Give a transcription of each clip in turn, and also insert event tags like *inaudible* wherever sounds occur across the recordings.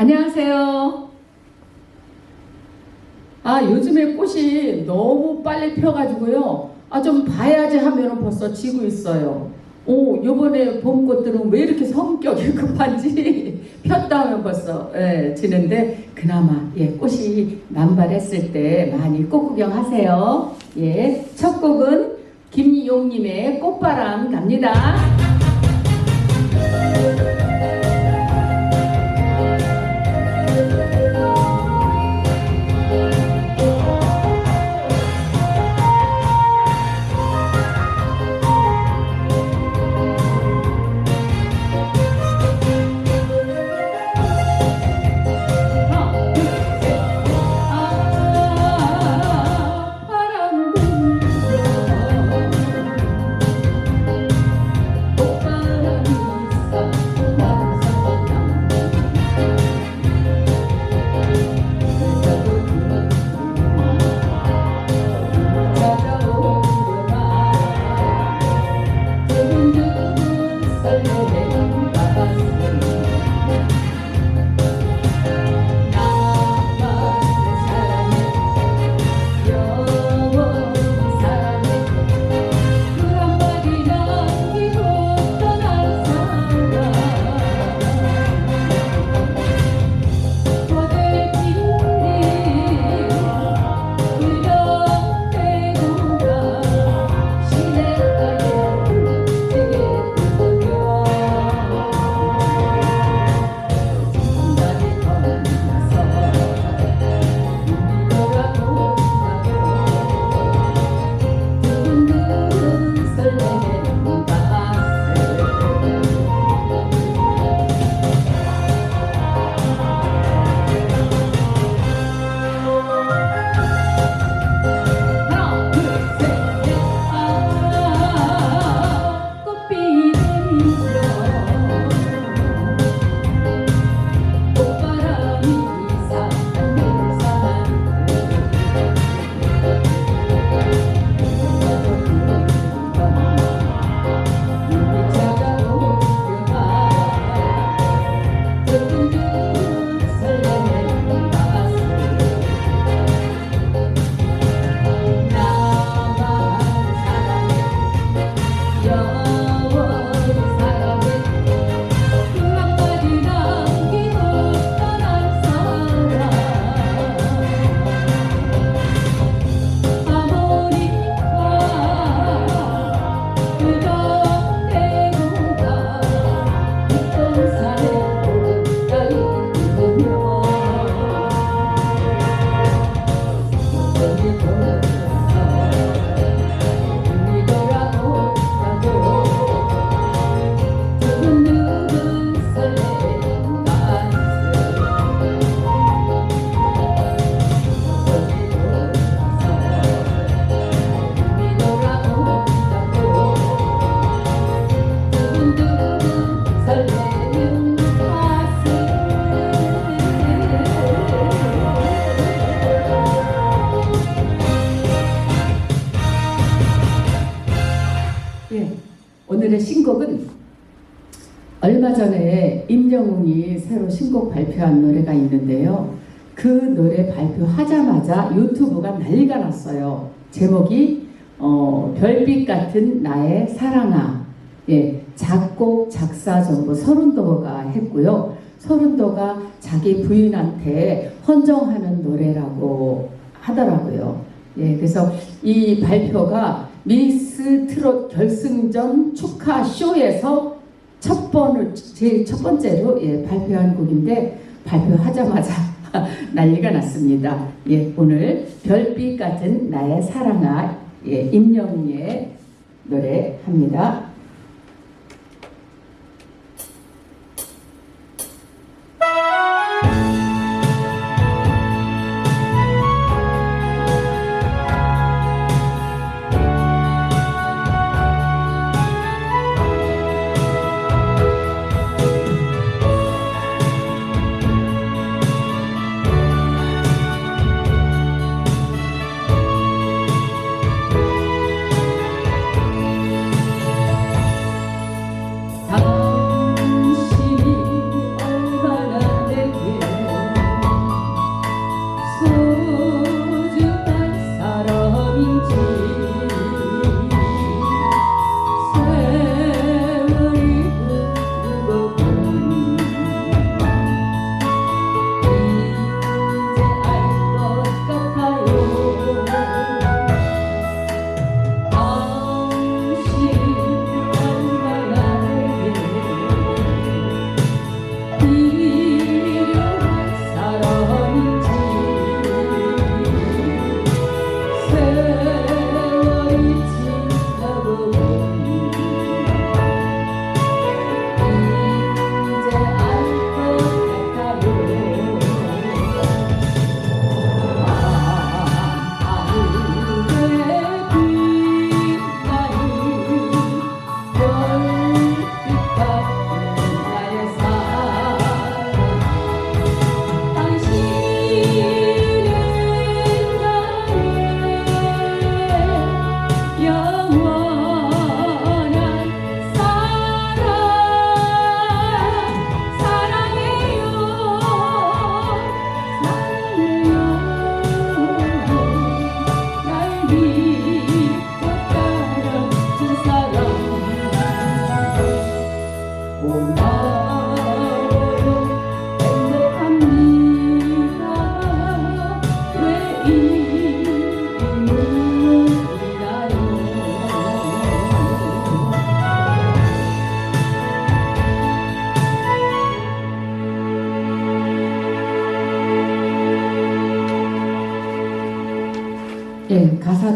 안녕하세요. 아, 요즘에 꽃이 너무 빨리 펴가지고요. 아, 좀 봐야지 하면 벌써 지고 있어요. 오, 요번에 봄 꽃들은 왜 이렇게 성격이 *laughs* 급한지 *laughs* 폈다 하면 벌써 예, 지는데 그나마 예, 꽃이 만발했을 때 많이 꽃 구경하세요. 예, 첫 곡은 김용님의 꽃바람 갑니다. 새로 신곡 발표한 노래가 있는데요. 그 노래 발표하자마자 유튜브가 난리가 났어요. 제목이 어, 별빛 같은 나의 사랑아. 예, 작곡, 작사 전부 서른도가 했고요. 서른도가 자기 부인한테 헌정하는 노래라고 하더라고요. 예, 그래서 이 발표가 미스 트롯 결승전 축하 쇼에서 첫 번을 제일 첫 번째로 예, 발표한 곡인데 발표하자마자 *laughs* 난리가 났습니다. 예, 오늘 별빛 같은 나의 사랑아 예, 임영웅의 노래 합니다.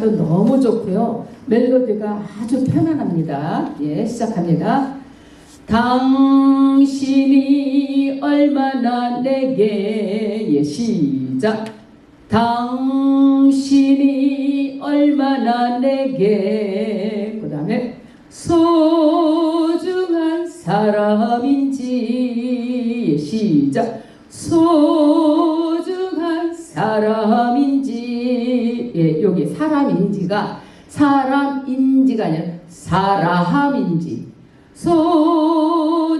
가사도 너무 좋고요. 멜로디가 아주 편안합니다. 예, 시작합니다. 당신이 얼마나 내게 예, 시작. 당신이 얼마나 내게 그 다음에 소중한 사람인지 예, 시작. 소중한 사람인지 예, 여기 사람인지가 사람인지가 아니라 사람인지. 소중한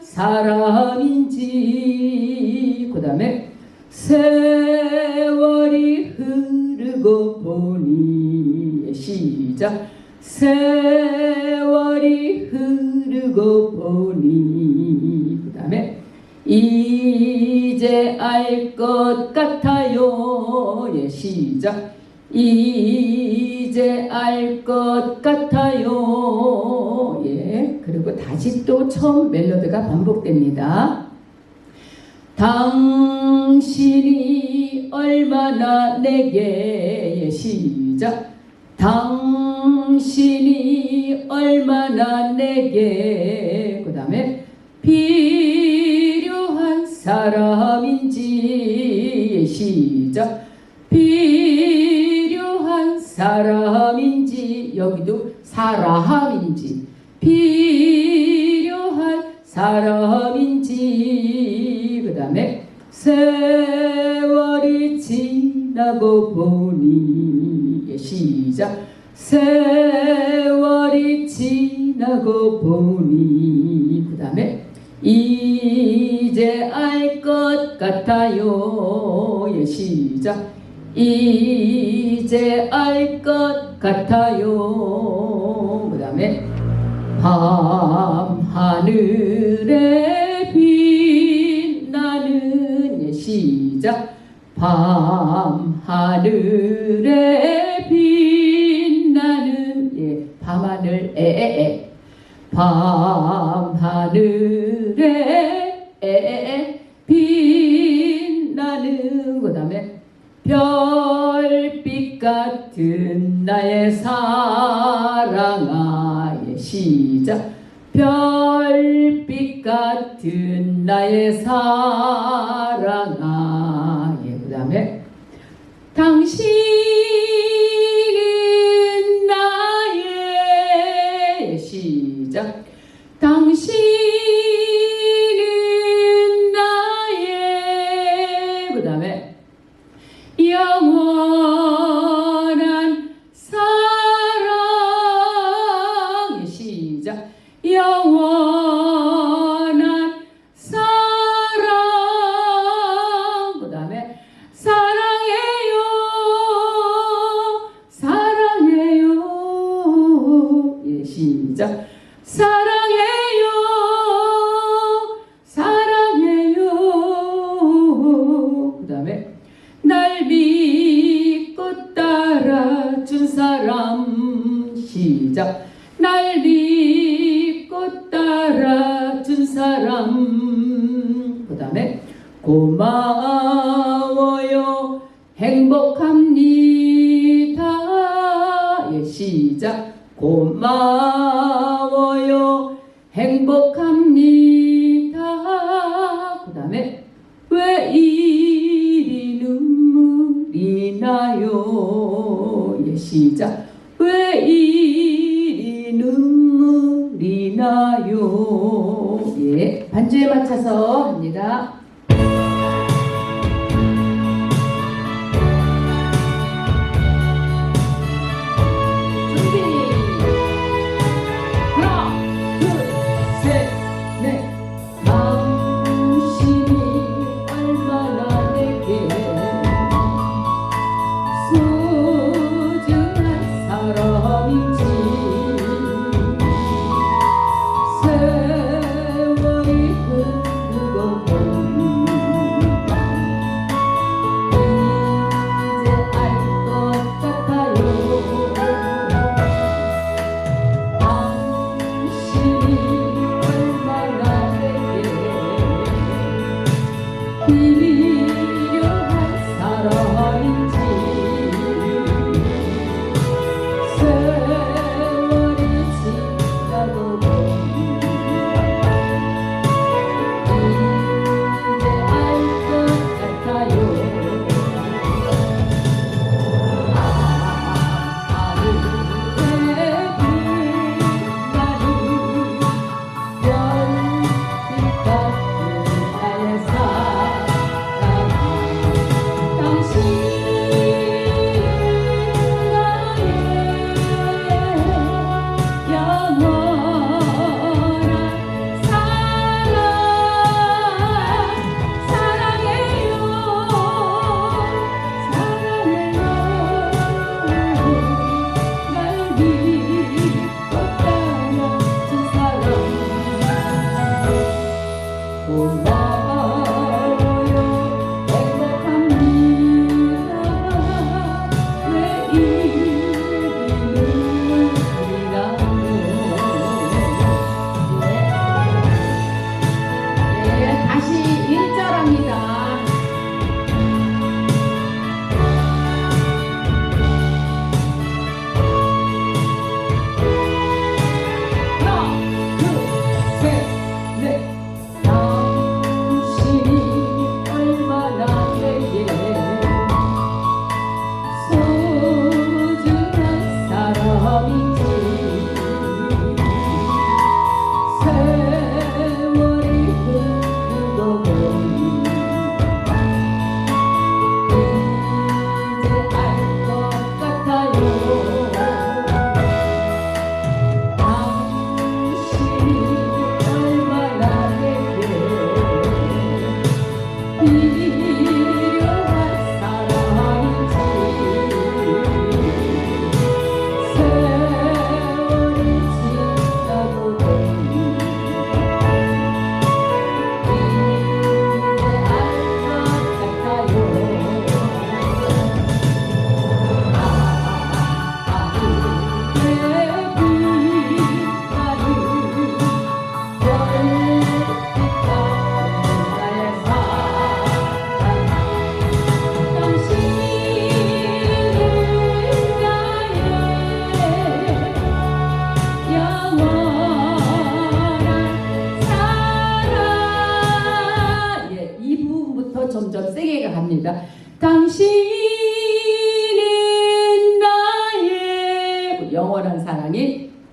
사람인지. 그 다음에 세월이 흐르고 보니. 예, 시작. 세월이 흐르고 보니. 그 다음에 이제 알 것 같아요. 예, 시작. 이제 알 것 같아요. 예, 그리고 다시 또 처음 멜로디가 반복됩니다. 당신이 얼마나 내게 예, 시작. 당신이 얼마나 내게 그 다음에 필요한 사람인지 시작. 필요한 사람인지 여기도 사람인지. 필요한 사람인지. 그 다음에 세월이 지나고 보니 시작. 세월이 지나고 보니 그 다음에 이제 알것 같아요. 예, 시작. 이제 알 것 같아요. 그 다음에 밤 하늘에 빛나는 예, 시작. 밤 하늘에 빛나는 예, 밤하늘 에에에 밤 하늘에 에에에 빛 나는 그 다음에 별빛 같은 나의 사랑아 예, 시작. 별빛 같은 나의 사랑아 시작 사 시작. 왜 이리 눈물이 나요? 예 반주에 맞춰서 합니다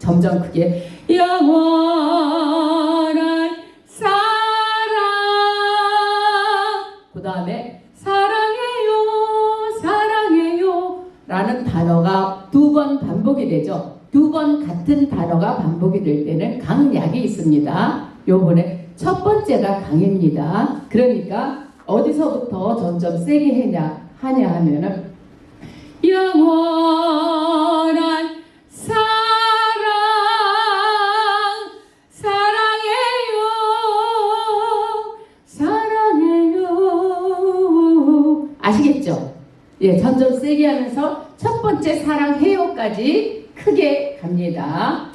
점점 크게. 영원한 사랑. 그 다음에 사랑해요 사랑해요 라는 단어가 두 번 반복이 되죠. 두 번 같은 단어가 반복이 될 때는 강약이 있습니다. 요번에 첫 번째가 강입니다. 그러니까 어디서부터 점점 세게 하냐 하냐 하면은 영원한 사랑 예, 점점 세게 하면서 첫 번째 사랑해요까지 크게 갑니다.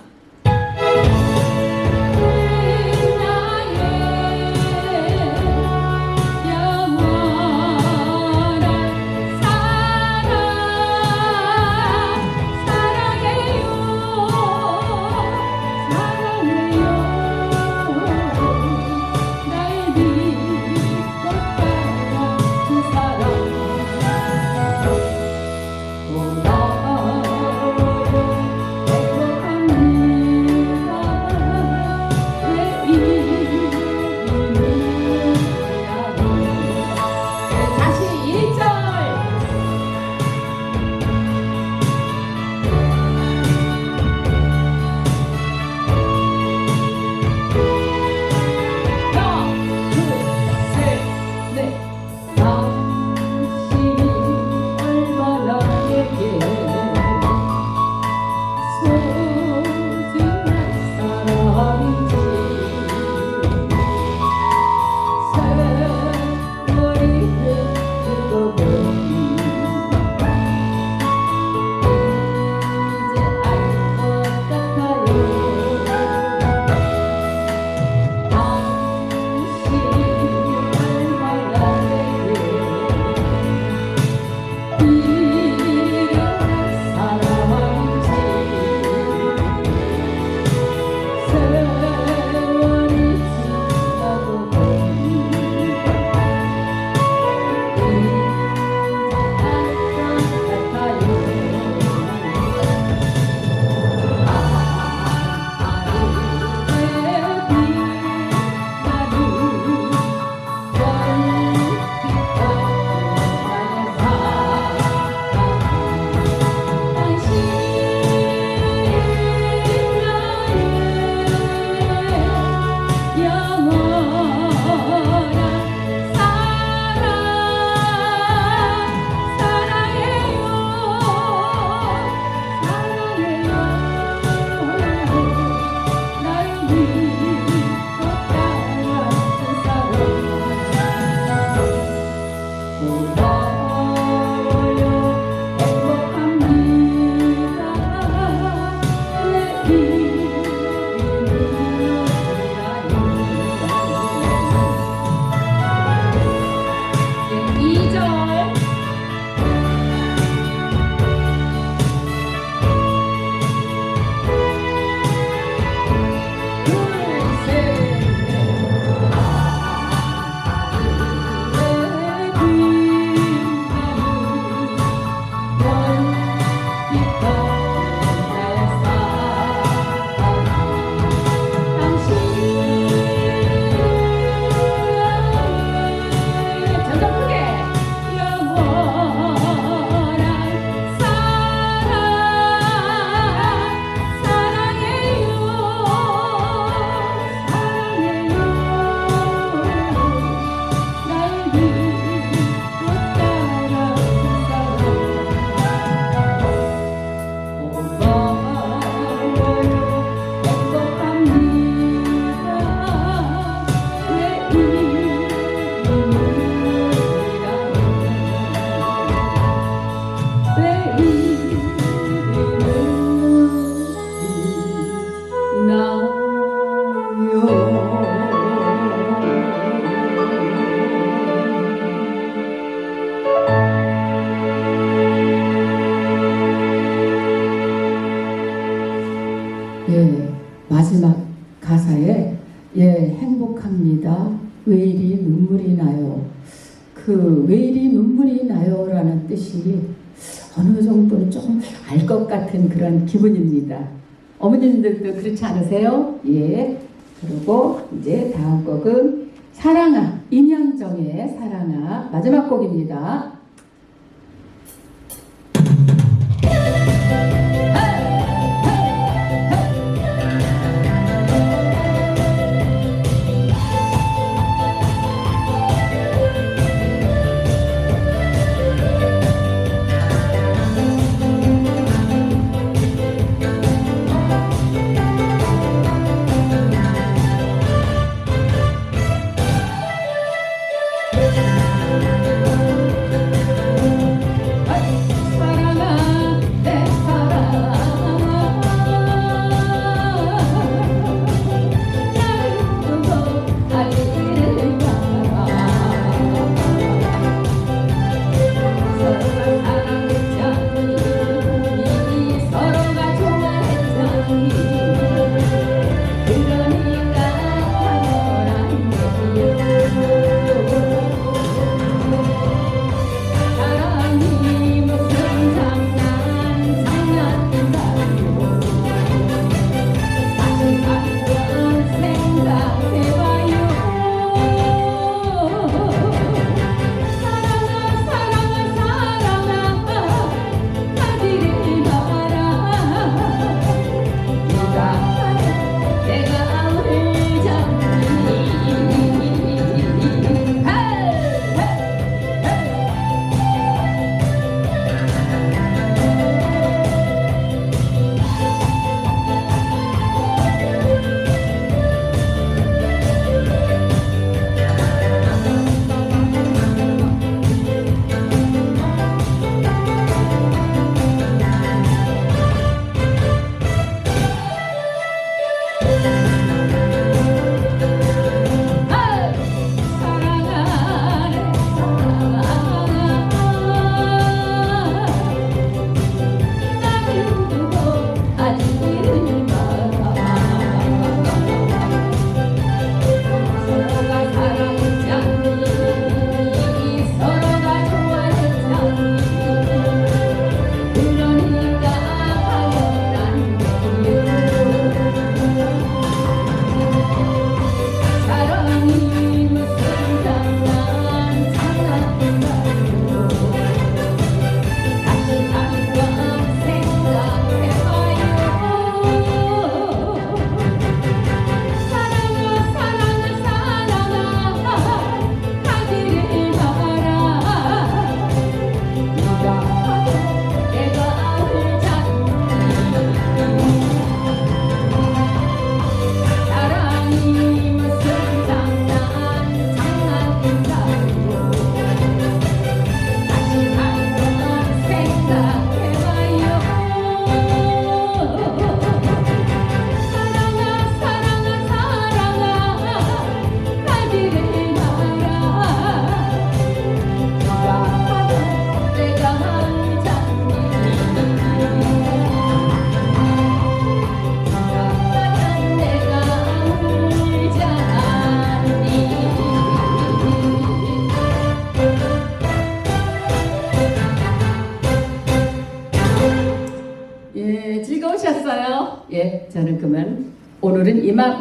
그렇지 않으세요? 예. 그리고 이제 다음 곡은 사랑아, 임현정의 사랑아 마지막 곡입니다.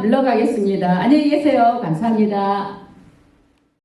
물러가겠습니다. 안녕히 계세요. 감사합니다.